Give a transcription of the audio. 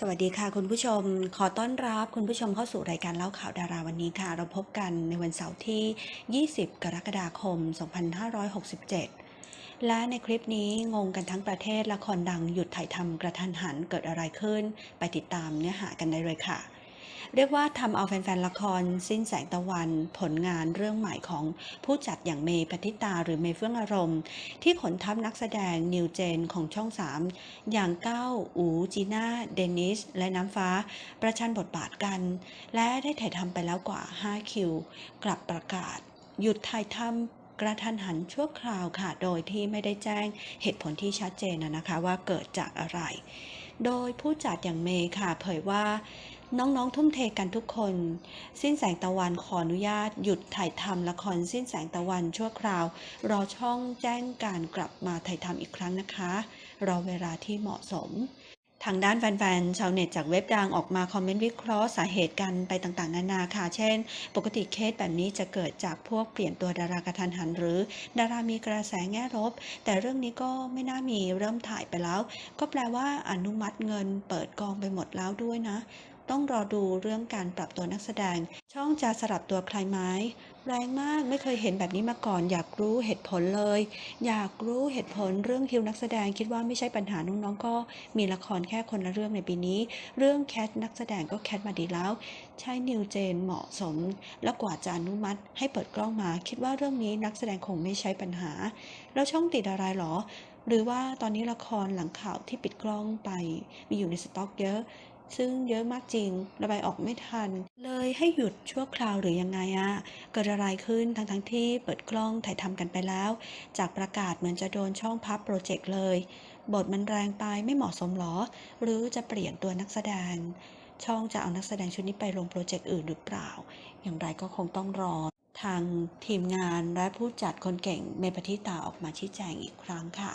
สวัสดีค่ะคุณผู้ชม ขอต้อนรับคุณผู้ชมเข้าสู่รายการเล่าข่าวดาราวันนี้ค่ะ เราพบกันในวันเสาร์ที่ 20 กรกฎาคม 2567 และในคลิปนี้งงกันทั้งประเทศละครดังหยุดถ่ายทำกระทันหันเกิดอะไรขึ้น ไปติดตามเนื้อหากันได้เลยค่ะ เรียกว่าทำเอาแฟนๆละคร สิ้นแสงตะวันผลงานเรื่องใหม่ของผู้จัดอย่างเมย์ปฏิตาหรือเมย์เฟื่องอารมณ์ ที่ขนทัพนักแสดงนิวเจนของช่อง 3 อย่างก้าวอูจีน่าเดนิส และน้ำฟ้า ประชันบทบาทกัน และได้ถ่ายทำไปแล้วกว่า 5 คิว กลับประกาศ หยุดถ่ายทำกระทันหันชั่วคราวค่ะ โดยที่ไม่ได้แจ้งเหตุผลที่ชัดเจนนะนะคะว่าเกิดจากอะไร โดยผู้จัดอย่างเมย์ค่ะ เผยว่า น้องๆทุ่มเทกันทุกคน สิ้นแสงตะวันขออนุญาตหยุดถ่ายทำละครสิ้นแสงตะวันชั่วคราว รอช่องแจ้งการกลับมาถ่ายทำอีกครั้งนะคะ รอเวลาที่เหมาะสม ทางด้านแฟนๆ ชาวเน็ตจากเว็บดังออกมาคอมเมนต์วิเคราะห์สาเหตุกันไปต่างๆ นานาค่ะ เช่น ปกติเคสแบบนี้จะเกิดจากพวกเปลี่ยนตัวดารากระทันหัน หรือ ดารามีกระแสแง่ลบ แต่เรื่องนี้ก็ไม่น่ามีเริ่มถ่ายไปแล้ว ก็แปลว่าอนุมัติเงินเปิดกองไปหมดแล้วด้วยนะ ต้องรอดูเรื่องการปรับตัวนักแสดง ช่องจะสลับตัวใครไหมแรงมากไม่เคยเห็นแบบนี้มาก่อน อยากรู้เหตุผลเลย อยากรู้เหตุผลเรื่องคิวนักแสดงคิดว่าไม่ใช่ปัญหาน้องๆก็มีละครแค่คนละเรื่องในปีนี้ เรื่องแคทนักแสดงก็แคทมาดีแล้ว ใช่นิวเจนเหมาะสม และกว่าจะอนุมัติให้เปิดกล้องมา คิดว่าเรื่องนี้นักแสดงคงไม่ใช่ปัญหา แล้วช่องติดอะไรหรอ หรือว่าตอนนี้ละครหลังข่าวที่ปิดกล้องไปมีอยู่ในสต็อกเยอะ ซึ่งเยอะมากจริง ระบายออกไม่ทัน เลยให้หยุดชั่วคราวหรือยังไงอะเกิดอะไรขึ้นทั้งทั้งๆที่เปิดกล้องถ่ายทำกันไปแล้ว จากประกาศเหมือนจะโดนช่องพับโปรเจกต์เลย บทมันแรงไปไม่เหมาะสมหรอ หรือจะเปลี่ยนตัวนักแสดง ช่องจะเอานักแสดงชุดนี้ไปลงโปรเจกต์อื่นหรือเปล่า อย่างไรก็คงต้องรอ ทางทีมงานและผู้จัดคนเก่งเมปฏิตาออกมาชี้แจงอีกครั้งค่ะ